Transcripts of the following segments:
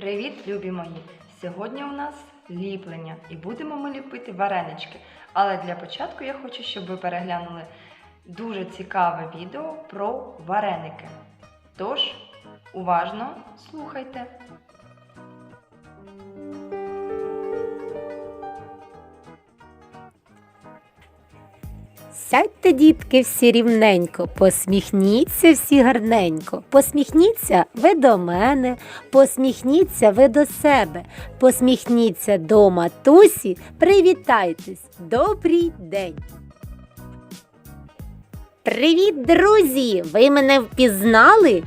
Привіт, любі мої! Сьогодні у нас ліплення і будемо ми ліпити варенички. Але для початку я хочу, щоб ви переглянули дуже цікаве відео про вареники. Тож, уважно слухайте. Сядьте, дітки, всі рівненько, посміхніться всі гарненько, посміхніться ви до мене, посміхніться ви до себе, посміхніться до матусі, привітайтесь, добрий день. Привіт, друзі! Ви мене впізнали?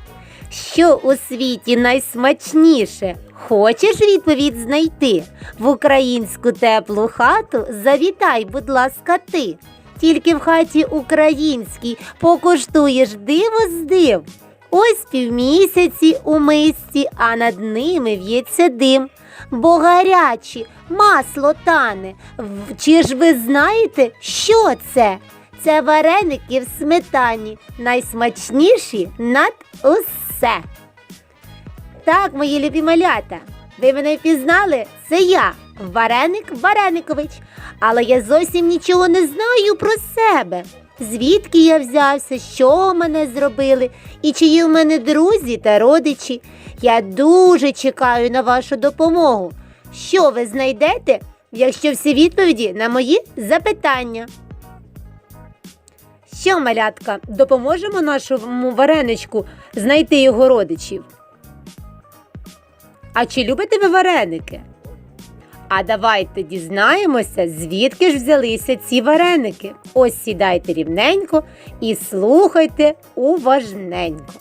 Що у світі найсмачніше? Хочеш відповідь знайти? В українську теплу хату завітай, будь ласка, ти. Тільки в хаті українській покуштуєш диво з див. Ось півмісяці у мисці, а над ними в'ється дим. Бо гарячі, масло тане. Чи ж ви знаєте, що це? Це вареники в сметані, найсмачніші над усе. Так, мої любі малята, ви мене впізнали? Це я, Вареник Вареникович. Але я зовсім нічого не знаю про себе. Звідки я взявся, що мене зробили, і чиї в мене друзі та родичі. Я дуже чекаю на вашу допомогу. Що ви знайдете, якщо всі відповіді на мої запитання? Що, малятка, допоможемо нашому вареничку знайти його родичів? А чи любите ви вареники? А давайте дізнаємося, звідки ж взялися ці вареники. Ось сідайте рівненько і слухайте уважненько.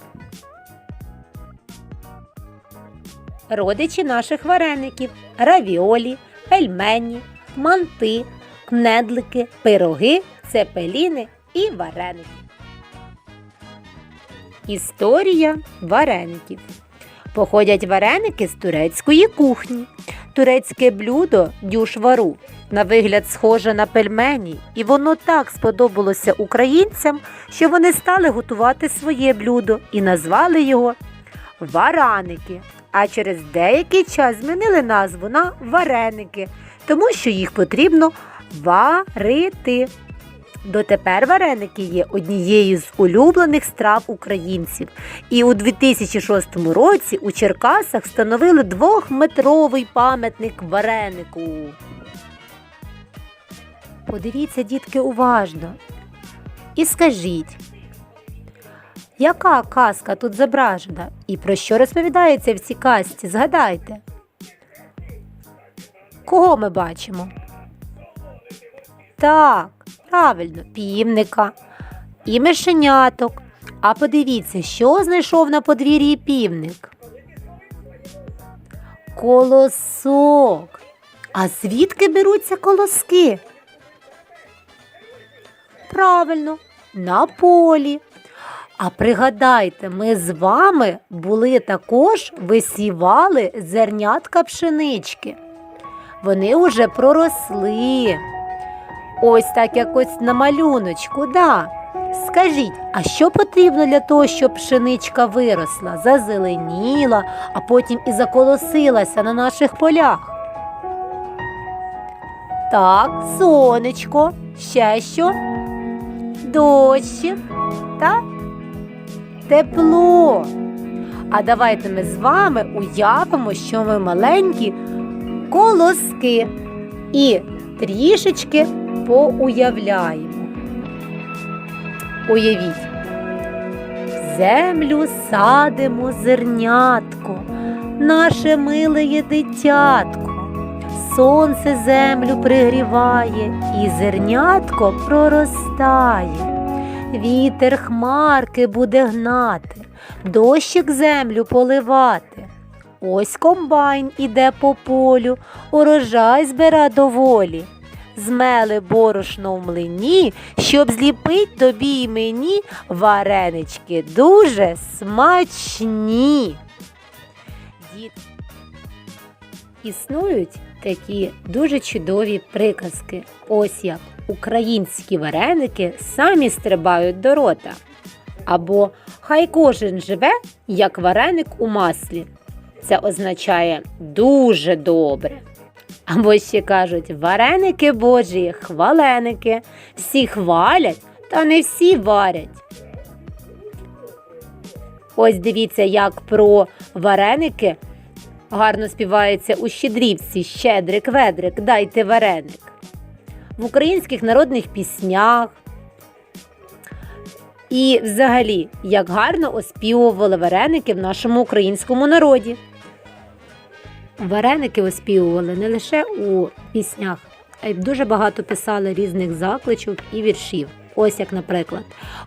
Родичі наших вареників равіолі, пельмені, манти, кнедлики, пироги, цепеліни і вареники. Історія вареників. Походять вареники з турецької кухні. Турецьке блюдо дюшвару на вигляд схоже на пельмені, і воно так сподобалося українцям, що вони стали готувати своє блюдо і назвали його вараники. А через деякий час змінили назву на вареники, тому що їх потрібно варити. Дотепер вареники є однією з улюблених страв українців. І у 2006 році у Черкасах встановили двохметровий пам'ятник варенику. Подивіться, дітки, уважно. І скажіть, яка казка тут зображена? І про що розповідається в цій казці? Згадайте. Кого ми бачимо? Так, правильно, півника і мишеняток. А подивіться, що знайшов на подвір'ї півник. Колосок. А звідки беруться колоски? Правильно, на полі. А пригадайте, ми з вами були також висівали зернятка пшенички. Вони вже проросли. Ось так якось на малюночку, да. Скажіть, а що потрібно для того, щоб пшеничка виросла, зазеленіла, а потім і заколосилася на наших полях? Так, сонечко, ще що? Дощик, так? Тепло. А давайте ми з вами уявимо, що ми маленькі колоски і трішечки поуявляємо. Уявіть, землю садимо зернятко, наше миле дитятко. Сонце землю пригріває, і зернятко проростає. Вітер хмарки буде гнати, дощик землю поливати. Ось комбайн іде по полю, урожай збира доволі. Змели борошно в млині, щоб зліпить тобі й мені варенички дуже смачні. Діти, існують такі дуже чудові приказки. Ось як українські вареники самі стрибають до рота. Або хай кожен живе, як вареник у маслі. Це означає дуже добре. Або ще кажуть, вареники божі, хваленики. Всі хвалять, та не всі варять. Ось дивіться, як про вареники гарно співається у щедрівці Щедрик, ведрик, дайте вареник. В українських народних піснях. І взагалі, як гарно оспівували вареники в нашому українському народі. Вареники оспівували не лише у піснях, а й дуже багато писали різних закличок і віршів. Ось як, наприклад,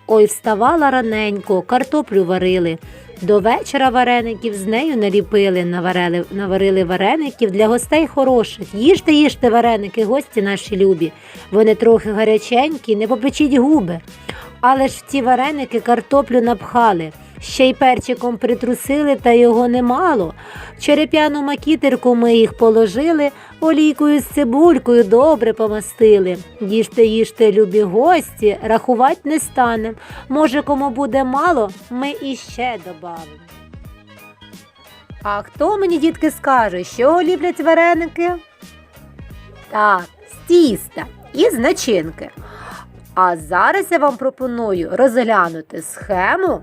ой, вставала раненько, картоплю варили. До вечора вареників з нею наліпили, наварили, наварили вареників для гостей хороших. Їжте, їжте вареники, гості наші любі. Вони трохи гаряченькі, не попечіть губи. Але ж в ті вареники картоплю напхали, ще й перчиком притрусили, та його немало. Череп'яну макітерку ми їх положили, олійкою з цибулькою добре помастили. Їжте, їжте, любі гості, рахувати не станем. Може, кому буде мало, ми іще добавимо. А хто мені, дітки, скаже, що ліплять вареники? Так, з тіста і з начинки. А зараз я вам пропоную розглянути схему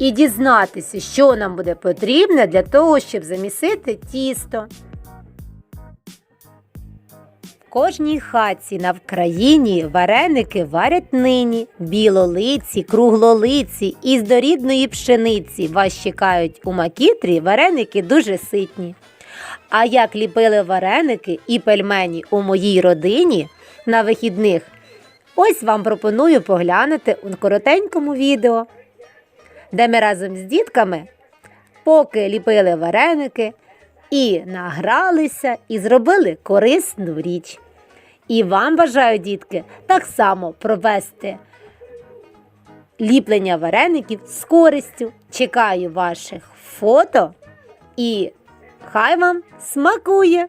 і дізнатися, що нам буде потрібно для того, щоб замісити тісто. В кожній хатці на Вкраїні вареники варять нині, білолиці, круглолиці із дорідної пшениці. Вас чекають у макітрі вареники дуже ситні. А як ліпили вареники і пельмені у моїй родині на вихідних, ось вам пропоную поглянути у коротенькому відео, де ми разом з дітками поки ліпили вареники і награлися, і зробили корисну річ. І вам бажаю, дітки, так само провести ліплення вареників з користю. Чекаю ваших фото і хай вам смакує!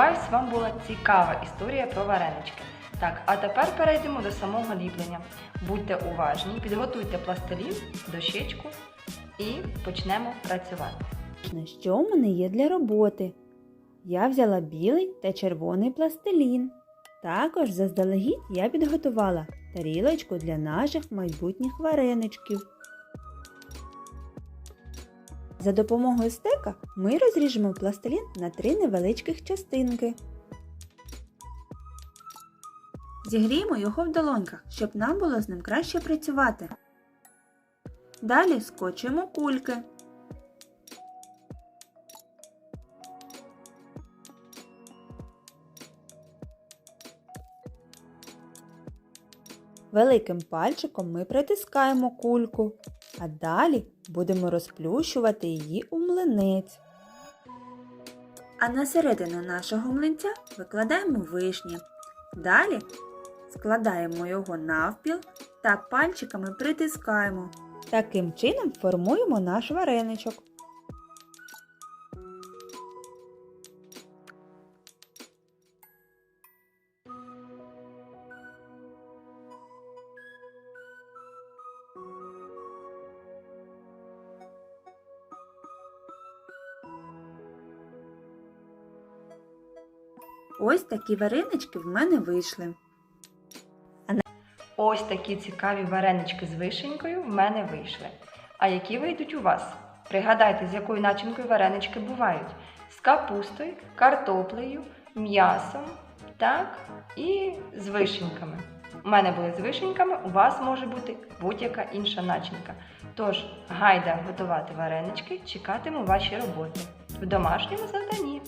Сподіваюсь, вам була цікава історія про варенички. Так, а тепер перейдемо до самого ліплення. Будьте уважні, підготуйте пластилін, дощечку і почнемо працювати. На що в мене є для роботи? Я взяла білий та червоний пластилін. Також заздалегідь я підготувала тарілочку для наших майбутніх вареничків. За допомогою стека ми розріжемо пластилін на три невеличких частинки. Зігріємо його в долоньках, щоб нам було з ним краще працювати. Далі скочуємо кульки. Великим пальчиком ми притискаємо кульку, а далі будемо розплющувати її у млинець. А на середину нашого млинця викладаємо вишні. Далі складаємо його навпіл та пальчиками притискаємо. Таким чином формуємо наш вареничок. Ось такі варенички в мене вийшли. Ось такі цікаві варенички з вишенькою в мене вийшли. А які вийдуть у вас? Пригадайте, з якою начинкою варенички бувають: з капустою, картоплею, м'ясом, так, і з вишеньками. У мене були з вишеньками, у вас може бути будь-яка інша начинка. Тож, гайда готувати варенички, чекатиму ваші роботи в домашньому завданні.